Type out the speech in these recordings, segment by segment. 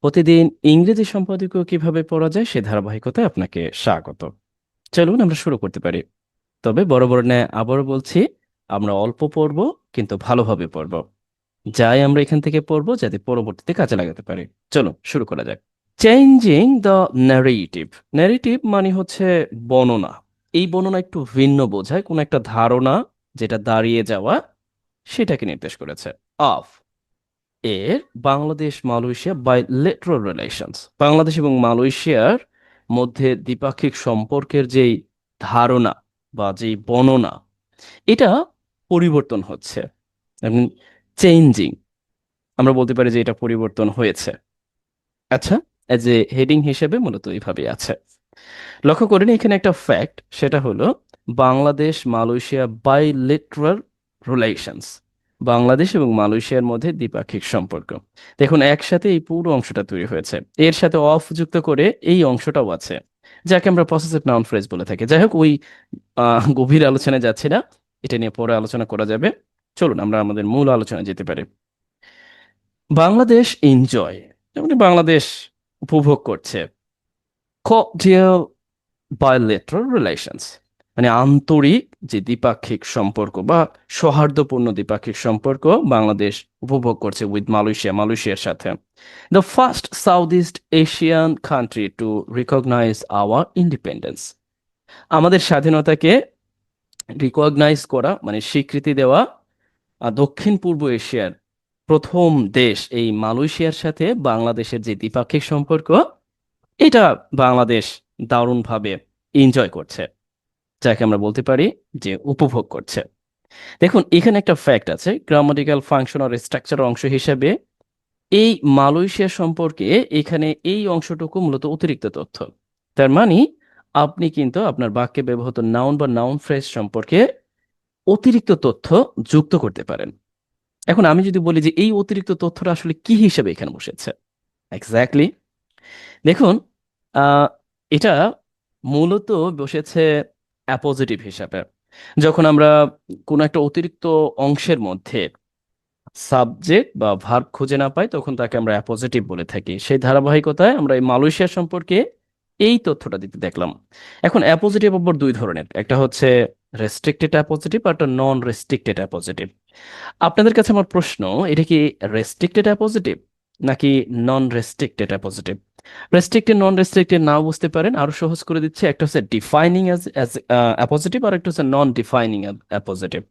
প্রতিদিন ইংরেজি সম্পাদকীয় কীভাবে পড়া যায় সে ধারাবাহিকতায় আপনাকে স্বাগত। চলুন আমরা শুরু করতে পারি। তবে বড় বড় ন্যায় আবারও বলছি, আমরা অল্প পড়ব, কিন্তু ভালোভাবে পড়ব। যাই আমরা এখান থেকে পড়ব যাতে পরবর্তীতে কাজে লাগাতে পারি। চলুন, শুরু করা যাক। চেঞ্জিং দ্য ন্যারেটিভ ন্যারেটিভ মানে হচ্ছে বর্ণনা। এই বর্ণনা একটু ভিন্ন বোঝায়। কোন একটা ধারণা যেটা দাঁড়িয়ে যাওয়া, সেটাকে নির্দেশ করেছে। অফ এর Bangladesh, Malaysia bi bilateral relations Bangladesh এবং মালয়েশিয়ার মধ্যে দ্বিপাক্ষিক সম্পর্কের যেই ধারণা বা যেই বর্ণনা, এটা পরিবর্তন হচ্ছে চেঞ্জিং আমরা বলতে পারি যে এটা পরিবর্তন হয়েছে। আচ্ছা এজ এ হেডিং হিসেবে মূলত এইভাবে আছে। লক্ষ্য করেন এখানে একটা ফ্যাক্ট সেটা হলো Bangladesh, Malaysia bi bilateral relations Bangladesh এবং মালয়েশিয়ার মধ্যে দ্বিপাক্ষিক সম্পর্ক। দেখুন, একসাথে এই পুরো অংশটা তৈরি হয়েছে। এর সাথে অফ যুক্ত করে এই অংশটাও আছে, যাকে আমরা পসেসিভ নাউন ফ্রেজ বলে থাকি। যাই হোক, ওই গভীর আলোচনায় যাচ্ছি না। এটা নিয়ে পরে আলোচনা করা যাবে। চলুন, আমরা আমাদের মূল আলোচনায় যেতে পারি। বাংলাদেশ এনজয় যেমন বাংলাদেশ উপভোগ করছে। cordial bilateral relations মানে আন্তরিক যে দ্বিপাক্ষিক সম্পর্ক বা সৌহার্দ্যপূর্ণ দ্বিপাক্ষিক সম্পর্ক বাংলাদেশ উপভোগ করছে উইথ মালয়েশিয়া মালয়েশিয়ার সাথে। The first South East Asian country to recognise our independence আমাদের স্বাধীনতাকে রিকগনাইজ করা মানে স্বীকৃতি দেওয়া দক্ষিণ পূর্ব এশিয়ার প্রথম দেশ এই মালয়েশিয়ার সাথে বাংলাদেশের যে দ্বিপাক্ষিক সম্পর্ক, এটা বাংলাদেশ দারুণভাবে এনজয় করছে। যাকে আমরা বলতে পারি যে উপভোগ করছে। দেখুন, এখানে একটা ফ্যাক্ট আছে গ্রামাটিক্যাল ফাংশন আর স্ট্রাকচার অংশ হিসেবে এই মালয়েশিয়া সম্পর্কে এখানে এই অংশটুকু মূলত অতিরিক্ত তথ্য। তার মানে আপনি কিন্তু আপনার বাক্যে ব্যবহৃত নাউন বা নাউন ফ্রেজ সম্পর্কে অতিরিক্ত তথ্য যুক্ত করতে পারেন। এখন আমি যদি বলি যে এই অতিরিক্ত তথ্যটা আসলে কি হিসেবে এখানে বসেছে? এক্স্যাক্টলি দেখুন এটা মূলত বসেছে অ্যাপোজিটিভ হিসাবে। যখন আমরা কোনো একটা অতিরিক্ত অংশের মধ্যে সাবজেক্ট বা ভার্ব খুঁজে না পাই, তখন তাকে আমরা অ্যাপোজিটিভ বলে থাকি। সেই ধারাবাহিকতায় আমরা এই মালয়েশিয়া সম্পর্কে এই তথ্যটা দিতে দেখলাম। এখন অ্যাপোজিটিভ আবার দুই ধরনের। একটা হচ্ছে রেস্ট্রিক্টেড অ্যাপোজিটিভ আর একটা নন রেস্ট্রিক্টেড অ্যাপোজিটিভ আপনাদের কাছে আমার প্রশ্ন, এটা কি রেস্ট্রিক্টেড অ্যাপোজিটিভ নাকি non restricted appositive restricted non restricted now বুঝতে পারেন। আরও সহজ করে দিচ্ছে। একটা হচ্ছে ডিফাইনিং অ্যাজ অ্যাপোজিটিভ আর একটা হচ্ছে non defining appositive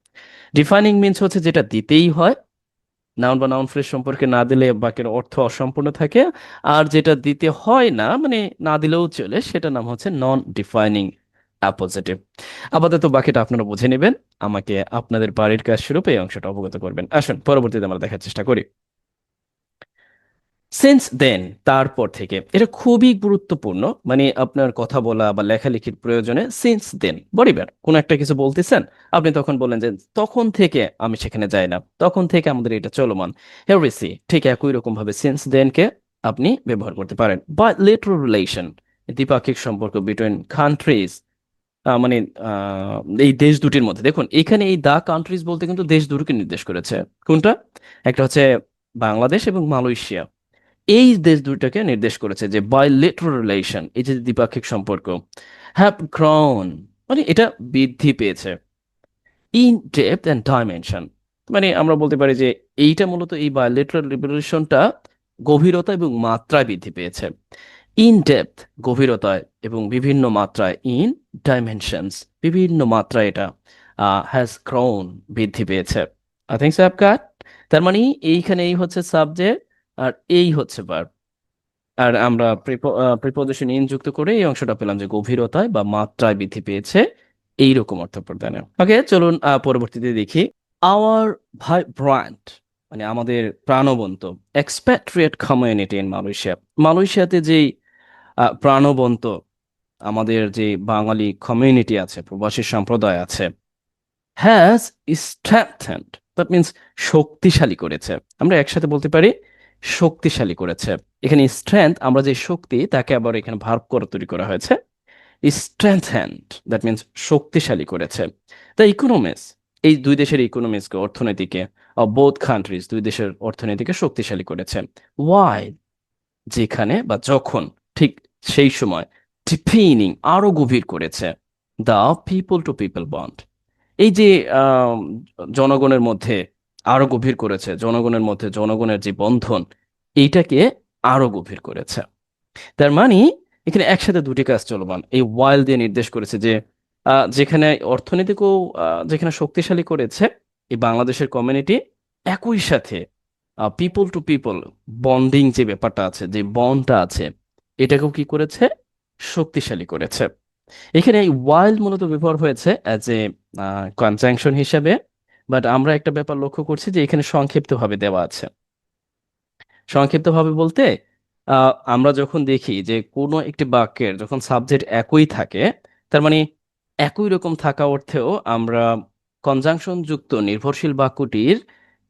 defining means হচ্ছে যেটা দিতেই হয়। নাউন বা নাউন ফ্রেজ সম্পর্কে না দিলে বাক্যের অর্থ অসম্পূর্ণ থাকে। আর যেটা দিতে হয় না মানে না দিলেও চলে, সেটার নাম হচ্ছে নন ডিফাইনিং অ্যাপোজিটিভ আপাতত বাকিটা আপনারা বুঝে নেবেন। আমাকে আপনাদের বাড়ির কাজ স্বরূপ এই অংশটা অবগত করবেন। আসুন, পরবর্তীতে আমরা দেখার চেষ্টা করি। সিন্স দেন তারপর থেকে, এটা খুবই গুরুত্বপূর্ণ মানে আপনার কথা বলা বা লেখালেখির প্রয়োজনে সিন্স দেন বডিবার কোন একটা কিছু বলতেছেন, আপনি তখন বললেন যে তখন থেকে আমি সেখানে যাই না, তখন থেকে আমাদের এটা চলমান। হেরিসি ঠিক একই রকম ভাবে সিন্স দেনকে আপনি ব্যবহার করতে পারেন। বা লেটার রিলেশন দ্বিপাক্ষিক সম্পর্ক বিটুইন কান্ট্রিজ মানে এই দেশ দুটির মধ্যে। দেখুন, এখানে এই দা কান্ট্রিজ বলতে কিন্তু দেশ দুটোকে নির্দেশ করেছে। কোনটা? একটা হচ্ছে বাংলাদেশ এবং মালয়েশিয়া। এই দেশ দুইটাকে নির্দেশ করেছে যে বাইলেটারাল রিলেশন এই যে দ্বিপাক্ষিক সম্পর্ক হ্যাভ গ্রন মানে এটা বৃদ্ধি পেয়েছে। ইন ডেপথ অ্যান্ড ডাইমেনশন মানে আমরা বলতে পারি যে এইটা মূলত এই বাইলেটারাল রিলেশনটা গভীরতা এবং মাত্রায় বৃদ্ধি পেয়েছে। ইন ডেপথ গভীরতায় এবং বিভিন্ন মাত্রায় ইন ডাইমেনশনস বিভিন্ন মাত্রায় এটা হ্যাজ গ্রোন বৃদ্ধি পেয়েছে। আই থিঙ্ক সো কাট তার মানে এইখানে এই হচ্ছে সাবজেক্ট আর এই হচ্ছে ভার্ব আর আমরা প্রিপোজিশন ইন যুক্ত করে এই অংশটা পেলাম যে গভীরতায় বা মাত্রায় বৃদ্ধি পেয়েছে এইরকম অর্থ প্রদানে। ওকে চলুন পরবর্তীতে দেখি। আওয়ার ভাই ভাইব্রান্ট মানে আমাদের প্রাণবন্ত এক্সপ্যাট্রিয়েট কমিউনিটি ইন মালয়েশিয়া মালয়েশিয়াতে যেই প্রাণবন্ত আমাদের যে বাঙালি কমিউনিটি আছে, প্রবাসী সম্প্রদায় আছে হ্যাজ স্ট্রেংথেন্ড দ্যাট মিনস শক্তিশালী করেছে। আমরা একসাথে বলতে পারি শক্তিশালী করেছে। এখানে স্ট্রেংথ আমরা যে শক্তি, তাকে আবার এখানে ভার্ব করে তৈরি করা হয়েছে। স্ট্রেংথেন্ড দ্যাট মিনস শক্তিশালী করেছে। দ্য ইকোনমিক্স এই দুই দেশের ইকোনমিক্সকে অর্থনীতিকে বোথ কান্ট্রিজ দুই দেশের অর্থনীতিকে শক্তিশালী করেছে। ওয়াই যেখানে বা যখন, ঠিক সেই সময় ডিফেইনিং আরও গভীর করেছে। The people to people bond এই যে জনগণের মধ্যে আরও গভীর করেছে, জনগণের মধ্যে জনগণের যে বন্ধন, এইটাকে আরও গভীর করেছে। তার মানে এখানে একসাথে দুটি কাজ চলমান। এই ওয়াইল দিয়ে নির্দেশ করেছে যে যেখানে অর্থনীতিকেও যেখানে শক্তিশালী করেছে, এই বাংলাদেশের কমিউনিটি একই সাথে পিপল টু পিপল বন্ডিং যে ব্যাপারটা আছে, যে বন্ডটা আছে, এটাকেও কি করেছে? শক্তিশালী করেছে। এখানে এই ওয়াইল্ড মূলত ব্যবহার হয়েছে অ্যাজ এ কনজাংশন হিসাবে বাট আমরা একটা ব্যাপার লক্ষ্য করছি যে এখানে সংক্ষিপ্তভাবে দেওয়া আছে। সংক্ষিপ্তভাবে বলতে আমরা যখন দেখি যে কোনো একটি বাক্যের যখন সাবজেক্ট একই থাকে, তার মানে একই রকম থাকা অর্থেও আমরা কনজাংশন যুক্ত নির্ভরশীল বাক্যটির,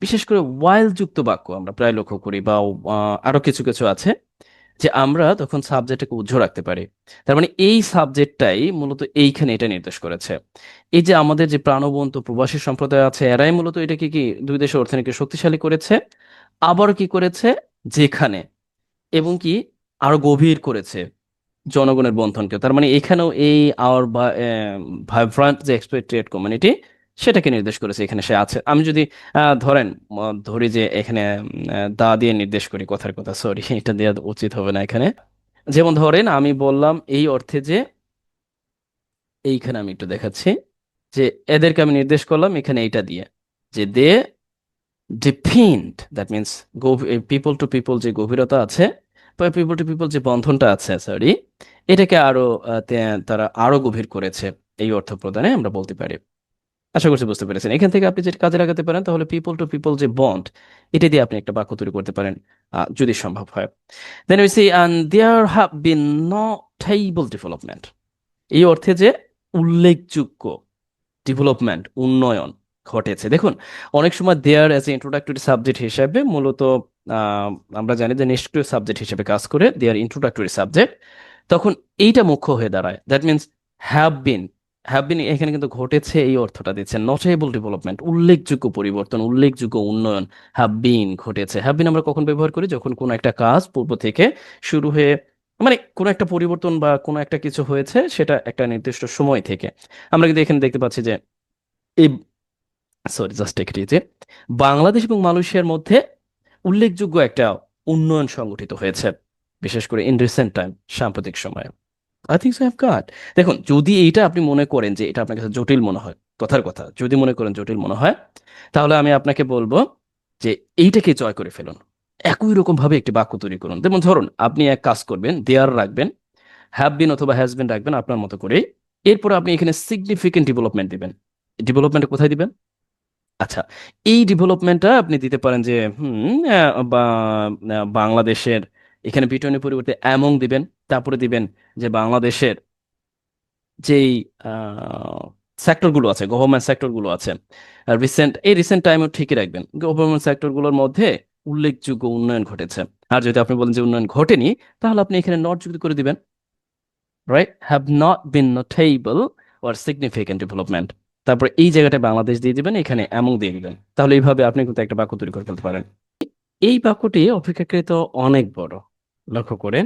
বিশেষ করে ওয়াইল যুক্ত বাক্য আমরা প্রায় লক্ষ্য করি বা আরও কিছু কিছু আছে। যে আমরা তখন সাবজেক্টটাকে উজ্জ্ব রাখতে পারি। তার মানে এই সাবজেক্টটাই মূলত এইখানে এটা নির্দেশ করেছে। এই যে আমাদের যে প্রাণবন্ত প্রবাসী সম্প্রদায় আছে, এরাই মূলত এটাকে কি দুই দেশের অর্থনীতিকে শক্তিশালী করেছে, আবার কি করেছে? যেখানে এবং কি আরও গভীর করেছে জনগণের বন্ধনকে তার মানে এখানেও এই আওয়ার ভাইব্রান্ট যে এক্সপেক্টেড কমিউনিটি সেটাকে নির্দেশ করেছে, এখানে সে আছে। আমি যদি ধরেন ধরি যে এখানে দা দিয়ে নির্দেশ করি কথার কথা সরি এটা দেওয়া উচিত হবে না এখানে। যেমন ধরেন, আমি বললাম এই অর্থে যে, এইখানে আমি একটু দেখাচ্ছি, যে এদেরকে আমি নির্দেশ করলাম এখানে এইটা দিয়ে, যে they defined that means people to people যে গভীরতা আছে পিপল টু পিপল যে বন্ধনটা আছে সরি এটাকে আরও তারা আরও গভীর করেছে, এই অর্থ প্রদানে আমরা বলতে পারি। আশা করছি বুঝতে পেরেছেন। এখান থেকে আপনি যেটা কাজে লাগাতে পারেন, তাহলে পিপল টু পিপল যে বন্ড এটা দিয়ে আপনি একটা বাক্য তৈরি করতে পারেন যদি সম্ভব হয়। Then we see and there have been notable development. এই অর্থে যে উল্লেখযোগ্য ডেভেলপমেন্ট উন্নয়ন ঘটেছে। দেখুন, অনেক সময় there as a introductory subject হিসেবে মূলত আমরা জানি যে নিষ্ক্রিয় সাবজেক্ট হিসেবে কাজ করে দেয়ার ইন্ট্রোডাক্টরি সাবজেক্ট তখন এইটা মুখ্য হয়ে দাঁড়ায়। That means have been have been এখানে কিন্তু ঘটেছে এই অর্থটা দিচ্ছে নটেবল ডেভেলপমেন্ট উল্লেখযোগ্য পরিবর্তন, উল্লেখযোগ্য উন্নয়ন হ্যাভ বিন ঘটেছে। হ্যাভ বিন আমরা কখন ব্যবহার করি? যখন কোনো একটা কাজ পূর্ব থেকে শুরু হয়ে মানে কোনো একটা পরিবর্তন বা কোনো একটা কিছু হয়েছে, সেটা একটা নির্দিষ্ট সময় থেকে। আমরা কিন্তু এখানে দেখতে পাচ্ছি যে, এই সরি জাস্ট টেক যে বাংলাদেশ এবং মালয়েশিয়ার মধ্যে উল্লেখযোগ্য একটা উন্নয়ন সংগঠিত হয়েছে, বিশেষ করে ইন রিসেন্ট টাইম সাম্প্রতিক সময়ে। I think so have got দেখুন, যদি এইটা আপনি মনে করেন যে এটা আপনার কাছে জটিল মনে হয়, কথার কথা, যদি মনে করেন জটিল মনে হয়, তাহলে আমি আপনাকে বলব যে এইটাকে জয় করে ফেলুন। একই রকম ভাবে একটি বাক্য তৈরি করুন। যেমন ধরুন, আপনি এক কাজ করবেন দেয়ার রাখবেন হ্যাভ বিন অথবা হ্যাজ বিন রাখবেন আপনার মতো করে এরপর আপনি এখানে সিগনিফিকেন্ট ডেভেলপমেন্ট দিবেন। ডেভেলপমেন্ট কোথায় দিবেন? আচ্ছা এই ডেভেলপমেন্টটা আপনি দিতে পারেন যে, হুম বাংলাদেশের এখানে বিটনের পরিবর্তে অ্যামং দিবেন। তারপরে দিবেন যে বাংলাদেশের যেই সেক্টরগুলো আছে গভর্নমেন্ট সেক্টরগুলো আছে রিসেন্ট এই রিসেন্ট টাইমও ঠিকই রাখবেন। গভর্নমেন্ট সেক্টরগুলোর মধ্যে উল্লেখযোগ্য উন্নয়ন ঘটেছে। আর যদি আপনি বলেন যে উন্নয়ন ঘটেনি, তাহলে আপনি এখানে নট যুক্ত করে দিবেন। Right have not been notable or significant development তারপর এই জায়গাটা বাংলাদেশ দিয়ে দিবেন, এখানে এমন দিয়ে দিবেন। তাহলে এইভাবে আপনি কিন্তু একটা বাক্য তৈরি করে ফেলতে পারেন। এই বাক্যটি অপেক্ষাকৃত অনেক বড়। লক্ষ্য করেন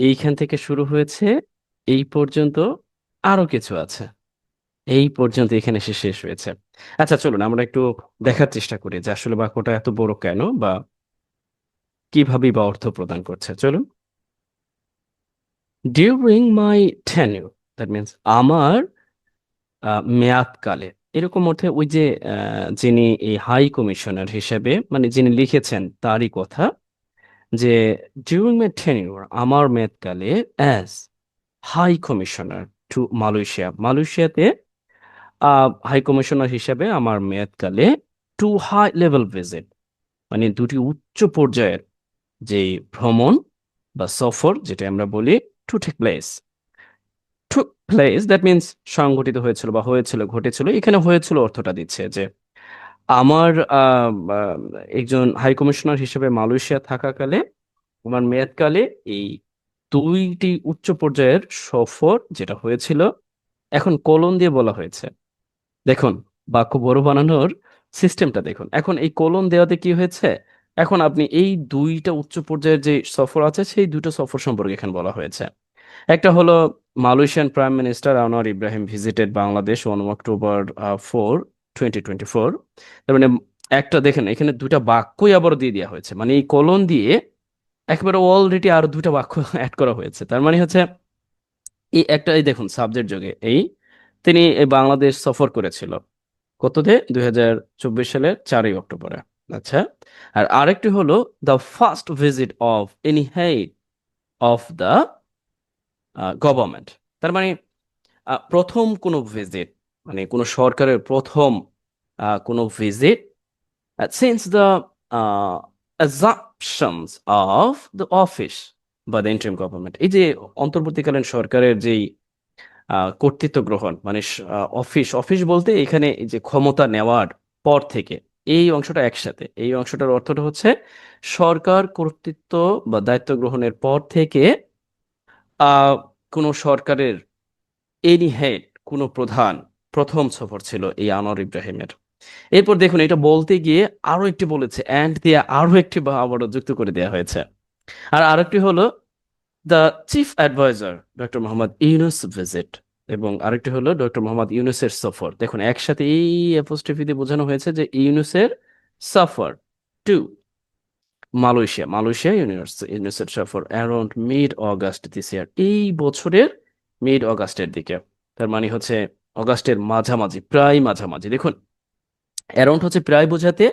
এইখান থেকে শুরু হয়েছে, এই পর্যন্ত আরও কিছু আছে। এই পর্যন্ত এখানে এসে শেষ হয়েছে। আচ্ছা চলুন আমরা একটু দেখার চেষ্টা করি যে আসলে বাক্যটা এত বড় কেন বা কীভাবে বা অর্থ প্রদান করছে। চলুন। During my tenure that means আমার মেয়াদকালে, এরকম অর্থে ওই যে যিনি এই হাই কমিশনার হিসেবে মানে যিনি লিখেছেন তারই কথা যে ডিউরিং মাই টেনিউর আমার মেয়াদকালে as high commissioner to Malaysia মালয়েশিয়াতে হাই কমিশনার হিসেবে আমার মেয়াদকালে টু হাই লেভেল ভিজিট মানে দুটি উচ্চ পর্যায়ের যে ভ্রমণ বা সফর, যেটা আমরা বলি to take place to place that means সংঘটিত হয়েছিল বা হয়েছিল, ঘটেছিল, এখানে হয়েছিল অর্থটা দিচ্ছে যে আমার একজন হাই কমিশনার হিসেবে মালয়েশিয়া থাকাকালে আমার মেয়াদকালে এই দুইটি উচ্চ পর্যায়ের সফর যেটা হয়েছিল, এখন কোলন দিয়ে বলা হয়েছে। দেখুন, বাক্য বড় বানানোর সিস্টেমটা দেখুন। এখন এই কোলন দেওয়াতে কি হয়েছে? এখন আপনি এই দুইটা উচ্চ পর্যায়ের যে সফর আছে, সেই দুটো সফর সম্পর্কে এখানে বলা হয়েছে। একটা হলো Malaysian prime minister Anwar Ibrahim visited Bangladesh on October four. Twenty twenty four তার মানে একটা দেখেন, এখানে দুটা বাক্যই আবার দিয়ে দেওয়া হয়েছে। মানে এই কলন দিয়ে একেবারে অলরেডি আরও দুটা বাক্য অ্যাড করা হয়েছে। তার মানে হচ্ছে, এই একটা, এই দেখুন সাবজেক্ট যোগে, এই তিনি বাংলাদেশ সফর করেছিল কততে দুই হাজার চব্বিশ সালের চারই অক্টোবরে। আচ্ছা আর আরেকটি হলো the first visit of any head of the government তার মানে প্রথম কোনো ভিজিট মানে কোনো সরকারের প্রথম কোনো visit since the of the office বা দ্য ইন্টারিম গভর্নমেন্ট এই যে অন্তর্বর্তীকালীন সরকারের যেই কর্তৃত্ব গ্রহণ মানে অফিস অফিস বলতে এখানে যে ক্ষমতা নেওয়ার পর থেকে, এই অংশটা একসাথে। এই অংশটার অর্থটা হচ্ছে সরকার কর্তৃত্ব বা দায়িত্ব গ্রহণের পর থেকে কোনো সরকারের এনি হেড কোনো প্রধান প্রথম সফর ছিল এই আনোয়ার ইব্রাহিমের। এরপর দেখুন, এটা বলতে গিয়ে আরও একটি বলেছে অ্যান্ড দিয়ে আরও একটি বা আবারও যুক্ত করে দেওয়া হয়েছে। আর আরেকটি হলো the chief adviser doctor Mohammad Yunus visit এবং আরেকটি হলো ডক্টর মোহাম্মদ ইউনুসের সফর। দেখুন, একসাথে এই অ্যাপোস্ট্রফি দিয়ে বোঝানো হয়েছে যে ইউনুসের সফর টু মালয়েশিয়া মালয়েশিয়া ইউনিভার্স ইউনিভার্সিটি সফর around mid August this year. এই বছরের মিড অগাস্টের দিকে। তার মানে হচ্ছে অগাস্টের মাঝামাঝি, প্রায় মাঝামাঝি। দেখুন অ্যারাউন্ড হচ্ছে প্রায় বোঝাতে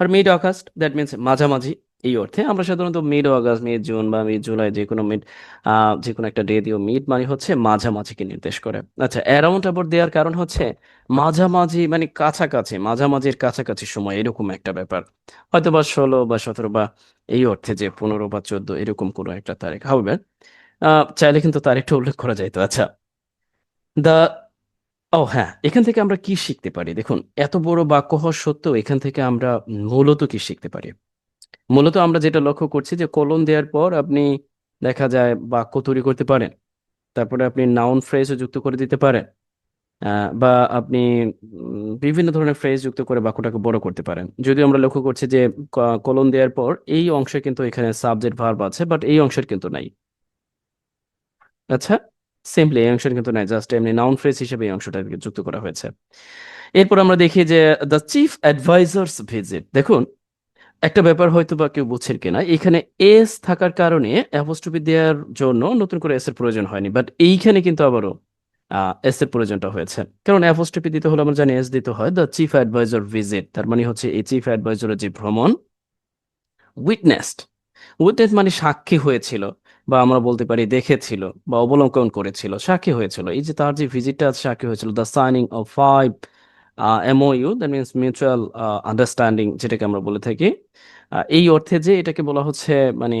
আর মিড অগাস্ট দ্যাট মিনস মাঝামাঝি এই অর্থে। আমরা সাধারণত মিড অগাস্ট মিড জুন বা মিড জুলাই যে কোনো মিড যে কোনো একটা ডে দিও মিড মানে হচ্ছে মাঝামাঝিকে নির্দেশ করে। আচ্ছা অ্যারাউন্ড আবার দেওয়ার কারণ হচ্ছে মাঝামাঝি মানে কাছাকাছি, মাঝামাঝির কাছাকাছি সময়, এরকম একটা ব্যাপার। হয়তো বা ষোলো বা সতেরো বা এই অর্থে যে পনেরো বা চোদ্দ, এরকম কোনো একটা তারিখ। হবে চাইলে কিন্তু তারিখটা উল্লেখ করা যাইতো আচ্ছা দা ও হ্যাঁ এখান থেকে আমরা কি শিখতে পারি? দেখুন, এত বড় বাক্য হওয়া সত্ত্বেও এখান থেকে আমরা মূলত কি শিখতে পারি? মূলত আমরা যেটা লক্ষ্য করছি যে কলন দেওয়ার পর আপনি দেখা যায় বাক্য তৈরি করতে পারেন। তারপরে আপনি নাউন ফ্রেজও যুক্ত করে দিতে পারেন। বা আপনি বিভিন্ন ধরনের ফ্রেজ যুক্ত করে বাক্যটাকে বড় করতে পারেন। যদিও আমরা লক্ষ্য করছি যে কলন দেওয়ার পর এই অংশে কিন্তু এখানে সাবজেক্ট ভার্ব আছে বাট এই অংশের কিন্তু নাই। আচ্ছা? সিম্পলি এই অংশের কিন্তু নাই জাস্ট এমনি নাউন ফ্রেজ হিসেবে এই অংশটা যুক্ত করা হয়েছে। এরপর আমরা দেখি যে দ্য চিফ অ্যাডভাইজার্স ভিজিট দেখুন, একটা ব্যাপার হয়তো বা কেউ বুঝছেন কিনা, এখানে এস থাকার কারণে অ্যাপোস্ট্রফি দেওয়ার জন্য নতুন করে এস এর প্রয়োজন হয়নি বাট এইখানে কিন্তু আবারও এস এর প্রয়োজনটা হয়েছে। কারণ অ্যাপোস্ট্রফি দিতে হলে আমরা জানি এস দিতে হয় দ্য চিফ অ্যাডভাইজার ভিজিট তার মানে হচ্ছে এই চিফ অ্যাডভাইজারের যে ভ্রমণ উইটনেসড উইটনেস মানে সাক্ষী হয়েছিল। বা আমরা বলতে পারি দেখেছিল বা অবলম্বন করেছিল, সাক্ষী হয়েছিল। এই যে তার যে ভিজিটটা সাক্ষী হয়েছিল। The signing of five MOU that means mutual understanding যেটাকে আমরা বলে থাকি। এই অর্থে যে এটাকে বলা হচ্ছে মানে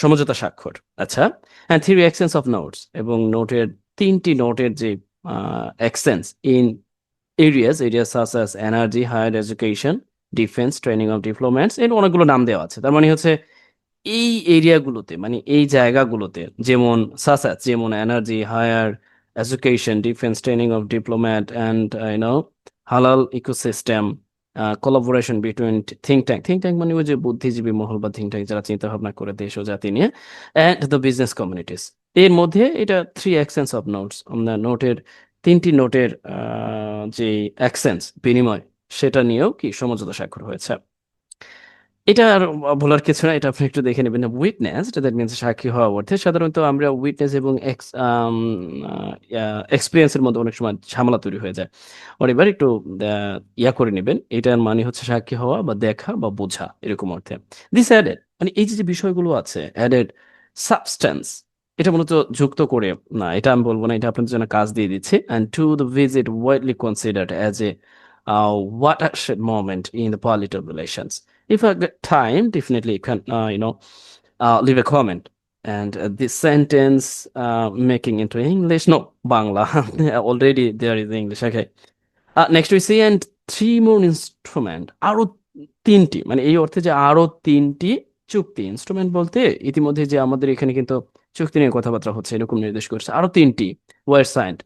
সমঝোতা স্বাক্ষর। আচ্ছা হ্যাঁ থ্রি এক্সচেঞ্জ অফ নোটস এবং নোটের তিনটি নোটের যে exchange in areas areas such as energy higher education defence training of diplomats এর অনেকগুলো নাম দেওয়া আছে। তার মানে হচ্ছে এই এরিয়াগুলোতে মানে এই জায়গাগুলোতে, যেমন সাসাস যেমন energy, higher education, defence, training of diplomat, and you know হালাল ecosystem collaboration between think tank. Think tank মানে ওই যে বুদ্ধিজীবী মহল বা থিঙ্ক ট্যাঙ্ক যারা চিন্তা ভাবনা করে দেশ ও জাতি নিয়ে, অ্যান্ড দ্য বিজনেস কমিউনিটিস। এর মধ্যে এটা থ্রি এক্সেন্স অফ নোটস নোটের, তিনটি নোটের যে এক্সেন্স বিনিময়, সেটা নিয়েও কি সমঝোতা স্বাক্ষর হয়েছে। এটা আর বলার কিছু না এটা আপনি একটু দেখে নেবেন। উইটনেস দ্যাট মিনস সাক্ষী হওয়া অর্থে সাধারণত আমরা উইটনেস এবং এক্স এক্সপিরিয়েন্সের মধ্যে অনেক সময় ঝামেলা তৈরি হয়ে যায়। এবার একটু ইয়া করে নেবেন, এটার মানে হচ্ছে সাক্ষী হওয়া বা দেখা বা বোঝা, এরকম অর্থে। দিস অ্যাডেড মানে এই যে বিষয়গুলো আছে অ্যাডেড সাবস্টেন্স এটা মূলত যুক্ত করে, না, এটা আমি বলব না, এটা আপনাদের জন্য কাজ দিয়ে দিচ্ছে। And to the visit widely considered as a watershed moment in the political relations. If I get time, definitely you can, uh, you know, uh, leave a comment. And uh, this sentence uh, making into English, no, Bangla. Already there is English. Okay. Uh, next we see and three more instrument. আরও তিনটি মানে এই অর্থে যে আরও তিনটি চুক্তি instrument বলতে ইতিমধ্যে যে আমাদের এখানে কিন্তু চুক্তি নিয়ে কথাবার্তা হচ্ছে এরকম নির্দেশ করছে আরও তিনটি ওয়ার সাইন্ড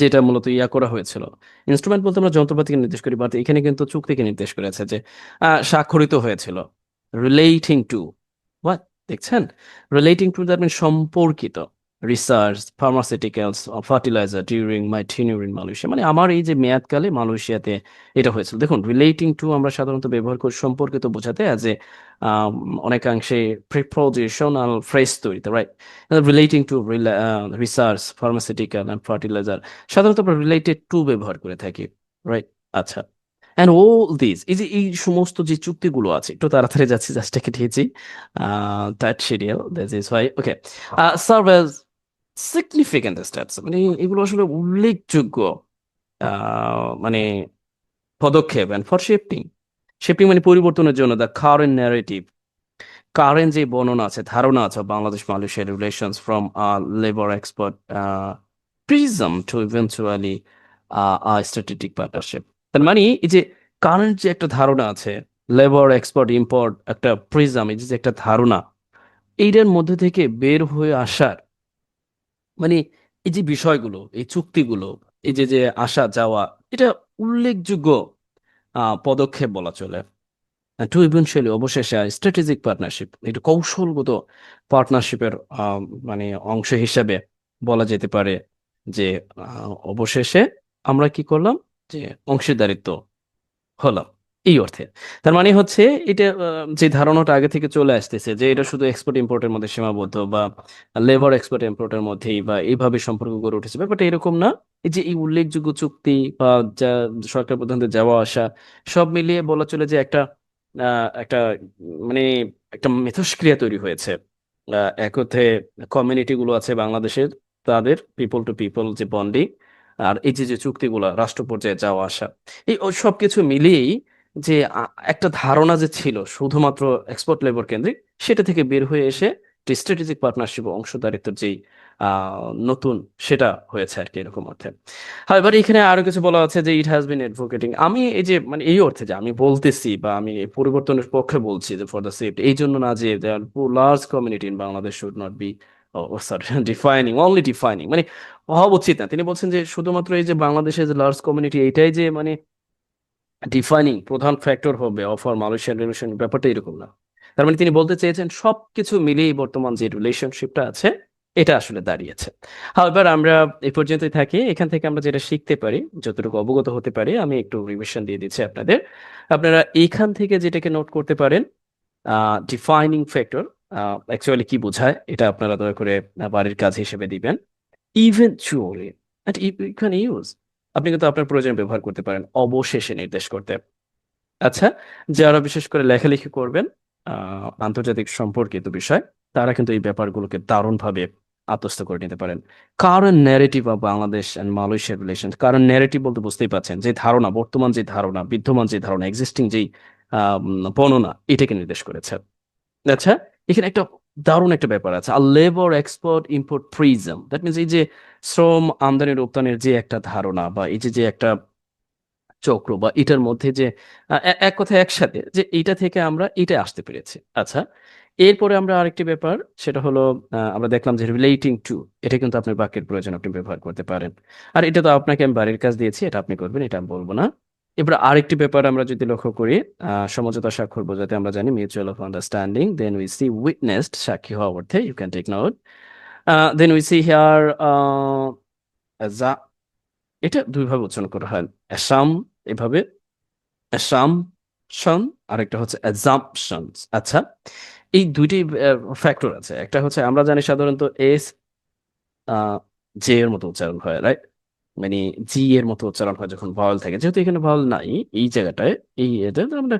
যেটা মূলত ইয়া করা হয়েছিল। ইনস্ট্রুমেন্ট বলতে আমরা যন্ত্রপাতিকে নির্দেশ করি বাট এখানে কিন্তু চুক্তিকে নির্দেশ করেছে যে স্বাক্ষরিত হয়েছিল। রিলেটিং টু হোয়াট দেখছেন? রিলেটিং টু দ্যাট মিন সম্পর্কিত। Research pharmaceuticals fertiliser during my tenure in Malaysia মানে আমার এই যে মেয়াদকালে মালয়েশিয়াতে এটা হয়েছিল। দেখুন রিলেটিং টু আমরা সাধারণত ব্যবহার করি সম্পর্কিত বোঝাতে অ্যাজ এ অনেকাংশে প্রিপোজিশনাল ফ্রেজ তৈরিতে right relating to research pharmaceutical and fertiliser সাধারণত আমরা রিলেটেড টু ব্যবহার করে থাকি রাইট আচ্ছা। অ্যান্ড all দিস এই যে এই সমস্ত যে চুক্তিগুলো আছে একটু তাড়াতাড়ি যাচ্ছি জাস্ট দিয়েছি। That schedule that is why okay serve significant steps মানে এগুলো আসলে উল্লেখযোগ্য মানে পদক্ষেপ অ্যান্ড ফর শেপটিং শেপিং মানে পরিবর্তনের জন্য দ্য কারেন্ট ন্যারেটিভ কারেন্ট যে বর্ণনা আছে, ধারণা আছে, Bangladesh Malaysia relations from labour expert prism to eventually strategic partnership তার মানে এই যে কারেন্ট যে একটা ধারণা আছে লেবার এক্সপোর্ট ইম্পোর্ট একটা প্রিজম এই যে একটা ধারণা, এইটার মধ্যে থেকে বের হয়ে আসার মানে এই যে বিষয়গুলো, এই চুক্তিগুলো, এই যে যে আসা যাওয়া, এটা উল্লেখযোগ্য পদক্ষেপ বলা চলে। টু ইভেনচুয়ালি অবশেষে স্ট্র্যাটেজিক পার্টনারশিপ, এটা কৌশলগত পার্টনারশিপের মানে অংশ হিসেবে বলা যেতে পারে যে অবশেষে আমরা কি করলাম? যে অংশীদারিত্ব হলাম। এই অর্থে। তার মানে হচ্ছে এটা যে ধারণাটা আগে থেকে চলে আসতেছে যে এটা শুধু এক্সপোর্ট ইম্পোর্টের মধ্যে সীমাবদ্ধ বা লেবার এক্সপোর্ট ইম্পোর্টের মধ্যেই বা এইভাবে সম্পর্ক গড়ে উঠেছে। ব্যাপারটা এরকম না। এই যে এই উল্লেখযোগ্য চুক্তি বা যা সরকার প্রধানদের যাওয়া আসা সব মিলিয়ে বলা চলে যে একটা একটা মানে একটা মিথস্ক্রিয়া তৈরি হয়েছে। এক অর্থে কমিউনিটি গুলো আছে বাংলাদেশের, তাদের পিপল টু পিপল যে বন্ডিং আর এই যে যে চুক্তিগুলো রাষ্ট্র পর্যায়ে যাওয়া আসা। এই সবকিছু মিলিয়েই যে একটা ধারণা যে ছিল শুধুমাত্র এক্সপোর্ট লেবার কেন্দ্রিক, সেটা থেকে বের হয়ে এসে স্ট্র্যাটেজিক পার্টনারশিপ অংশদারিত্বের যেই নতুন সেটা হয়েছে আর কি এরকম অর্থে। হ্যাঁ এবার এখানে আরও কিছু বলা আছে যে ইট হ্যাজ বিন অ্যাডভোকেটিং আমি এই যে মানে এই অর্থে যে, আমি বলতেছি বা আমি পরিবর্তনের পক্ষে বলছি যে ফর দ্য সেফটি এই জন্য না যে large community in Bangladesh should not be defining only defining মানে হওয়া উচিত না। তিনি বলছেন যে, শুধুমাত্র এই যে বাংলাদেশের যে লার্জ কমিউনিটি এইটাই যে মানে ডিফাইনিং প্রধান ফ্যাক্টর হবে অফার মালয়েশিয়ান রিলেশন ব্যাপারটা এরকম না। তার মানে তিনি বলতে চেয়েছেন, সবকিছু মিলিয়ে বর্তমান যে রিলেশনশিপটা আছে, এটা আসলে দাঁড়িয়েছে। এবার আমরা এই পর্যন্তই থাকি। এখান থেকে আমরা যেটা শিখতে পারি, যতটুকু অবগত হতে পারি, আমি একটু রিভিশন দিয়ে দিচ্ছি আপনাদের। আপনারা এইখান থেকে যেটাকে নোট করতে পারেন ডিফাইনিং ফ্যাক্টর অ্যাকচুয়ালি কি বোঝায়, এটা আপনারা দয়া করে বাড়ির কাজ হিসেবে দিবেন। ইভেনচুয়ালি এখানে ইউজ আপনি কিন্তু আপনার প্রয়োজনে ব্যবহার করতে পারেন, অবশেষে নির্দেশ করতে। আচ্ছা যারা বিশেষ করে লেখালেখি করবেন আন্তর্জাতিক সম্পর্কিত বিষয়, তারা কিন্তু এই ব্যাপারগুলোকে দারুণভাবে আত্মস্থ করে নিতে পারেন। কারণ ন্যারেটিভ অফ বাংলাদেশ অ্যান্ড মালয়েশিয়ার রিলেশন কারণ ন্যারেটিভ বলতে বুঝতেই পারছেন যে ধারণা, বর্তমান যে ধারণা, বিদ্যমান যে ধারণা এক্সিস্টিং যেই বর্ণনা, এটাকে নির্দেশ করেছে। আচ্ছা এখানে একটা দারুণ একটা ব্যাপার আছে। আর labour export import prism that means এই যে শ্রম আমদানি রপ্তানির যে একটা ধারণা বা এই যে একটা চক্র বা এটার মধ্যে যে এক কথায় একসাথে যে এটা থেকে আমরা এটা আসতে পেরেছি। আচ্ছা এরপরে আমরা আরেকটি ব্যাপার, সেটা হলো আমরা দেখলাম যে রিলেটিং টু এটা কিন্তু আপনার বাক্যের প্রয়োজন, আপনি ব্যবহার করতে পারেন। আর এটা তো আপনাকে আমি বাড়ির কাজ দিয়েছি, এটা আপনি করবেন, এটা আমি বলব না। এবার আরেকটি ব্যাপার আমরা যদি লক্ষ্য করি সমঝোতা স্বাক্ষর বোঝাতে আমরা জানি mutual of understanding then we see witnessed সাক্ষী হওয়া অর্থে you can take note then we see here যা এটা দুইভাবে উচ্চারণ করা হয় অ্যাসাম এভাবে অ্যাসামশন আরেকটা হচ্ছে অ্যাজাম্পশনস আচ্ছা এই দুইটি ফ্যাক্টর আছে, একটা হচ্ছে আমরা জানি সাধারণত এস জে এর মতো উচ্চারণ হয় রাইট মানে জি এর মতো উচ্চারণ হয় যখন ভাওয়াল থাকে। যেহেতু এখানে ভাওয়াল নাই, এই জায়গাটায়, এই এটা আমরা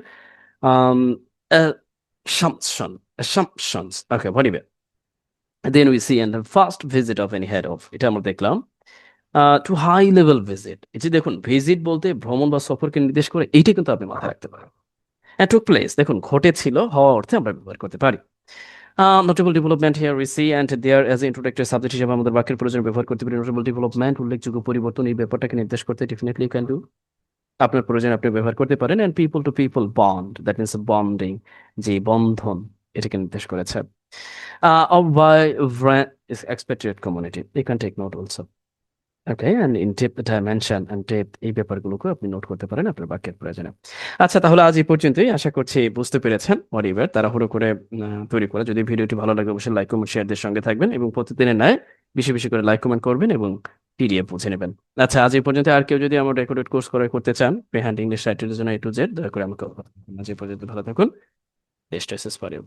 of any এটা আমরা দেখলাম টু হাই লেভেল ভিজিট এই যে দেখুন ভিজিট বলতে ভ্রমণ বা সফরকে নির্দেশ করে, এইটা কিন্তু আপনি মাথায় রাখতে পারেন। টুক প্লেস দেখুন, ঘটেছিল হওয়া অর্থে আমরা ব্যবহার করতে পারি। Notable development here we see and there as introductory subject হিসেবে আমাদের বাক্যের প্রয়োজন ব্যবহার করতে পারি নোটেবল ডেভেলপমেন্ট উল্লেখযোগ্য পরিবর্তন এই ব্যাপারটাকে নির্দেশ করতে ডেফিনেটলি ক্যান ডু আপনার প্রয়োজন আপনি ব্যবহার করতে পারেন and people to people bond that means bonding যে বন্ধন, এটাকে নির্দেশ করেছে। Of by expected community you can take note also okay and in tape dimension and tape এই ব্যাপারগুলোকে আপনি নোট করতে পারেন আপনার বাক্যের প্রয়োজনে। আচ্ছা তাহলে আজ এই পর্যন্তই। আশা করছি বুঝতে পেরেছেন। অরিভার তাড়াহুড়ো করে তৈরি করে। যদি ভিডিওটি ভালো লাগে, অবশ্যই লাইক কমেন্ট শেয়ারদের সঙ্গে থাকবেন এবং প্রতিদিনের ন্যায় বেশি বেশি করে লাইক কমেন্ট করবেন এবং পিডিএফ বুঝে নেবেন। আচ্ছা আজ এই পর্যন্ত। আর কেউ যদি আমার রেকর্ডেড কোর্স করে করতে চান প্রিহ্যান্ড ইংলিশ রাইটারের জন্য এ টু জেড দয়া করে আমাকে আজ এই পর্যন্ত ভালো থাকুন। Best for you